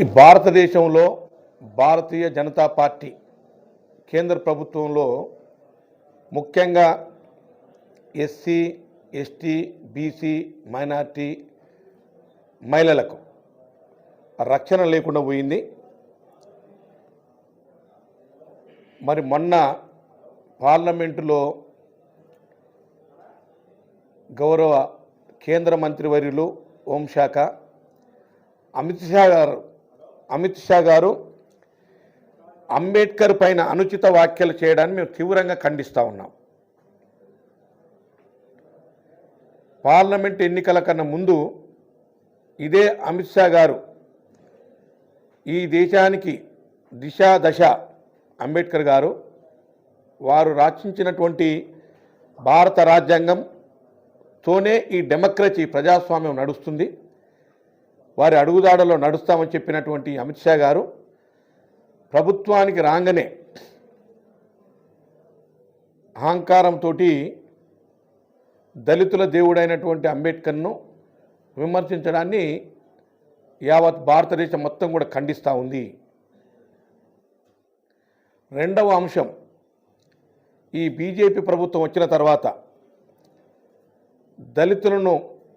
ఈ భారతదేశంలో భారతీయ జనతా పార్టీ కేంద్ర ప్రభుత్వంలో ముఖ్యంగా ఎస్సీ ఎస్టీ బీసీ మైనార్టీ మహిళలకు రక్షణ లేకుండా పోయింది. మరి మొన్న పార్లమెంటులో గౌరవ కేంద్ర మంత్రివర్యులు హోంశాఖ అమిత్ షా గారు అమిత్ షా గారు అంబేద్కర్ పైన అనుచిత వ్యాఖ్యలు చేయడాన్ని మేము తీవ్రంగా ఖండిస్తూ ఉన్నాం. పార్లమెంట్ ఎన్నికల కన్నా ముందు ఇదే అమిత్ షా గారు ఈ దేశానికి దిశ దశ అంబేద్కర్ గారు వారు రచించినటువంటి భారత రాజ్యాంగంతోనే ఈ డెమోక్రసీ ప్రజాస్వామ్యం నడుస్తుంది. వారి అడుగుదాడలో నడుస్తామని చెప్పినటువంటి అమిత్ షా గారు ప్రభుత్వానికి రాగానే అహంకారంతో దళితుల దేవుడైనటువంటి అంబేద్కర్ను విమర్శించడాన్ని యావత్ భారతదేశం మొత్తం కూడా ఖండిస్తూ ఉంది. రెండవ అంశం ఈ బీజేపీ ప్రభుత్వం వచ్చిన తర్వాత దళితులను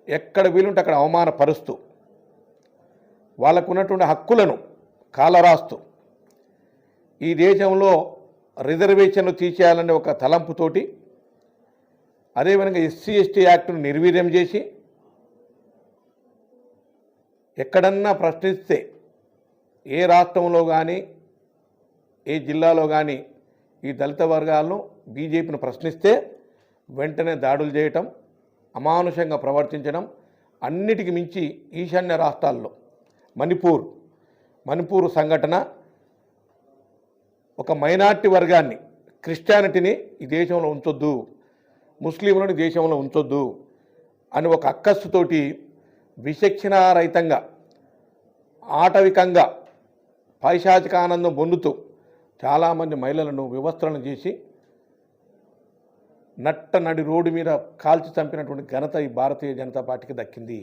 ఎక్కడ వీలుంటే అక్కడ అవమానపరుస్తూ వాళ్ళకు ఉన్నటువంటి హక్కులను కాలరాస్తూ ఈ దేశంలో రిజర్వేషన్లు తీసేయాలనే ఒక తలంపుతోటి అదేవిధంగా ఎస్సీ ఎస్టీ యాక్ట్ను నిర్వీర్యం చేసి ఎక్కడన్నా ప్రశ్నిస్తే ఏ రాష్ట్రంలో కానీ ఏ జిల్లాలో కానీ ఈ దళిత వర్గాలను బీజేపీని ప్రశ్నిస్తే వెంటనే దాడులు చేయటం అమానుషంగా ప్రవర్తించడం అన్నిటికి మించి ఈశాన్య రాష్ట్రాల్లో మణిపూర్ మణిపూర్ సంఘటన ఒక మైనార్టీ వర్గాన్ని క్రిస్టియానిటీని ఈ దేశంలో ఉంచొద్దు ముస్లింలను దేశంలో ఉంచొద్దు అని ఒక అక్కస్సుతోటి విచక్షణారహితంగా ఆటవికంగా పైశాచిక ఆనందం పొందుతూ చాలామంది మహిళలను వివస్త్రణ చేసి నట్ట నడి రోడ్డు మీద కాల్చి చంపినటువంటి ఘనత ఈ భారతీయ జనతా పార్టీకి దక్కింది.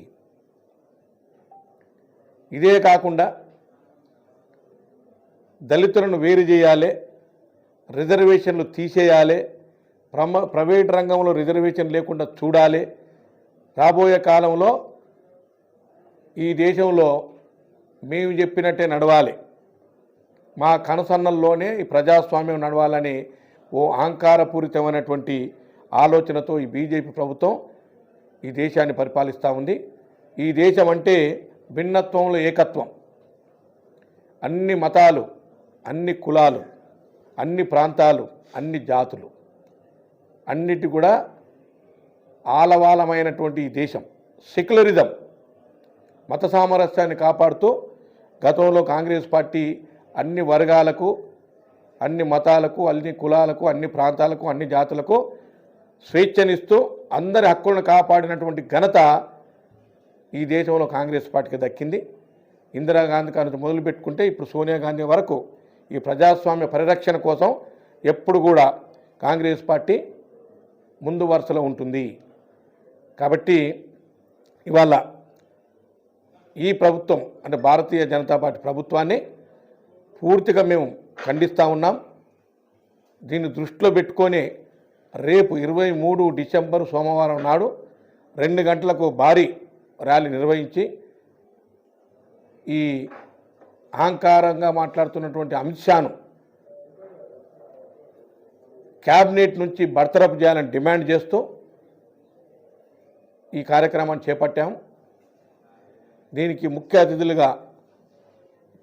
ఇదే కాకుండా దళితులను వేరు చేయాలి రిజర్వేషన్లు తీసేయాలి ప్రమ ప్రైవేట్ రంగంలో రిజర్వేషన్ లేకుండా చూడాలి. రాబోయే కాలంలో ఈ దేశంలో మేము చెప్పినట్టే నడవాలి. మా కనసన్నల్లోనే ఈ ప్రజాస్వామ్యం నడవాలని ఓ అహంకారపూరితమైనటువంటి ఆలోచనతో ఈ బీజేపీ ప్రభుత్వం ఈ దేశాన్ని పరిపాలిస్తూ ఉంది. ఈ దేశం అంటే భిన్నత్వంలో ఏకత్వం. అన్ని మతాలు అన్ని కులాలు అన్ని ప్రాంతాలు అన్ని జాతులు. అన్నిటి కూడా ఆలవాలమైనటువంటి ఈ దేశం. సెక్యులరిజం. మత సామరస్యాన్ని కాపాడుతూ గతంలో కాంగ్రెస్ పార్టీ అన్ని వర్గాలకు అన్ని మతాలకు అన్ని కులాలకు అన్ని ప్రాంతాలకు అన్ని జాతులకు స్వేచ్ఛనిస్తూ అందరి హక్కులను కాపాడినటువంటి ఘనత ఈ దేశంలో కాంగ్రెస్ పార్టీకి దక్కింది. ఇందిరాగాంధీ కానీ మొదలుపెట్టుకుంటే ఇప్పుడు సోనియా గాంధీ వరకు ఈ ప్రజాస్వామ్య పరిరక్షణ కోసం ఎప్పుడు కూడా కాంగ్రెస్ పార్టీ ముందు వరుసలో ఉంటుంది. కాబట్టి ఇవాళ ఈ ప్రభుత్వం అంటే భారతీయ జనతా పార్టీ ప్రభుత్వాన్ని పూర్తిగా మేము ఖండిస్తూ ఉన్నాం. దీన్ని దృష్టిలో పెట్టుకొని రేపు ఇరవై మూడు డిసెంబర్ సోమవారం నాడు రెండు గంటలకు భారీ ర్యాలీ నిర్వహించి ఈ అహంకారంగా మాట్లాడుతున్నటువంటి అమిత్ షాను క్యాబినెట్ నుంచి బర్తరఫ్ చేయాలని డిమాండ్ చేస్తూ ఈ కార్యక్రమాన్ని చేపట్టాము. దీనికి ముఖ్య అతిథులుగా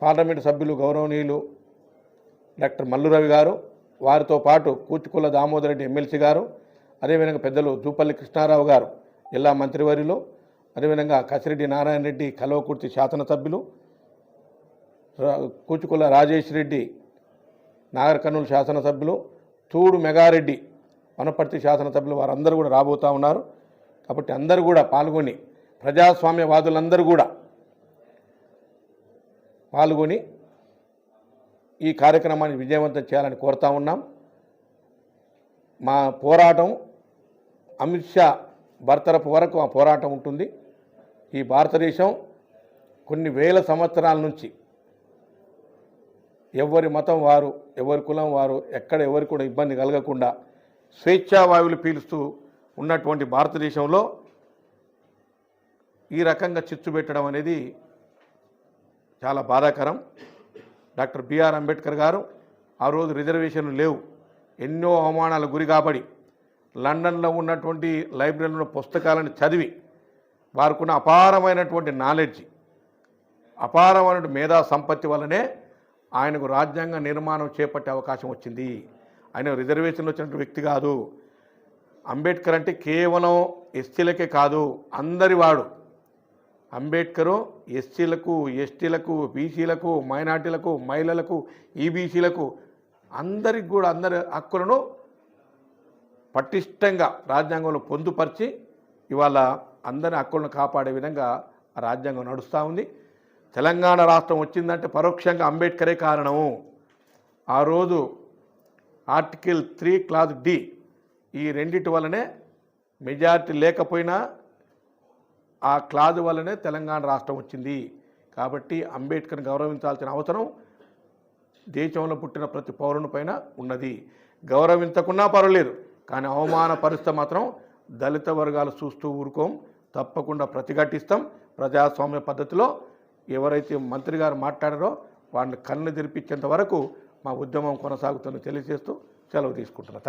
పార్లమెంటు సభ్యులు గౌరవనీయులు డాక్టర్ మల్లురవి గారు వారితో పాటు కూచుకుల దామోదర్ రెడ్డి ఎమ్మెల్సీ గారు అదేవిధంగా పెద్దలు జూపల్లి కృష్ణారావు గారు జిల్లా మంత్రివర్యులు అదేవిధంగా కసిరెడ్డి నారాయణ రెడ్డి కల్వకుర్తి శాసనసభ్యులు సభ్యులు కూచుకుల రాజేష్ రెడ్డి నాగర్కర్నూలు శాసనసభ్యులు తూడు మెగారెడ్డి వనపర్తి శాసనసభ్యులు వారందరూ కూడా రాబోతూ ఉన్నారు. కాబట్టి అందరూ కూడా పాల్గొని ప్రజాస్వామ్యవాదులందరూ కూడా పాల్గొని ఈ కార్యక్రమాన్ని విజయవంతం చేయాలని కోరుతా ఉన్నాం. మా పోరాటం అమిత్ షా బర్తరపు వరకు ఆ పోరాటం ఉంటుంది. ఈ భారతదేశం కొన్ని వేల సంవత్సరాల నుంచి ఎవరి మతం వారు ఎవరి కులం వారు ఎక్కడ ఎవరు కూడా ఇబ్బంది కలగకుండా స్వేచ్ఛా వాయువులు పీలుస్తూ ఉన్నటువంటి భారతదేశంలో ఈ రకంగా చిచ్చు పెట్టడం అనేది చాలా బాధాకరం. డాక్టర్ బిఆర్ అంబేద్కర్ గారు ఆ రోజు రిజర్వేషన్లు లేవు. ఎన్నో అవమానాలకు గురి కాబడి లండన్లో ఉన్నటువంటి లైబ్రరీలో పుస్తకాలను చదివి వారికున్న అపారమైనటువంటి నాలెడ్జ్ అపారమైనటువంటి మేధా సంపత్తి వల్లనే ఆయనకు రాజ్యాంగ నిర్మాణం చేపట్టే అవకాశం వచ్చింది. ఆయన రిజర్వేషన్లో వచ్చినటువంటి వ్యక్తి కాదు. అంబేద్కర్ అంటే కేవలం ఎస్సీలకే కాదు అందరి వాడు. అంబేద్కరు ఎస్సీలకు ఎస్టీలకు బీసీలకు మైనార్టీలకు మహిళలకు ఈబీసీలకు అందరికి కూడా అందరి హక్కులను పటిష్టంగా రాజ్యాంగంలో పొందుపరిచి ఇవాళ అందరి హక్కులను కాపాడే విధంగా రాజ్యాంగం నడుస్తూ ఉంది. తెలంగాణ రాష్ట్రం వచ్చిందంటే పరోక్షంగా అంబేద్కరే కారణము. ఆ రోజు ఆర్టికల్ త్రీ క్లాస్ డి ఈ రెండిటి వల్లనే మెజారిటీ లేకపోయినా ఆ క్లాజ్ వల్లనే తెలంగాణ రాష్ట్రం వచ్చింది. కాబట్టి అంబేద్కర్ని గౌరవించాల్సిన అవసరం దేశంలో పుట్టిన ప్రతి పౌరుని పైన ఉన్నది. గౌరవించకున్నా పర్వాలేదు కానీ అవమాన పరిస్థితి మాత్రం దళిత వర్గాలు చూస్తూ ఊరుకోం. తప్పకుండా ప్రతిఘటిస్తాం. ప్రజాస్వామ్య పద్ధతిలో ఎవరైతే మంత్రి గారు మాట్లాడారో వాళ్ళని కన్ను తెరిపించేంత వరకు మా ఉద్యమం కొనసాగుతుందని తెలియజేస్తూ సెలవు తీసుకుంటున్నాను థ్యాంక్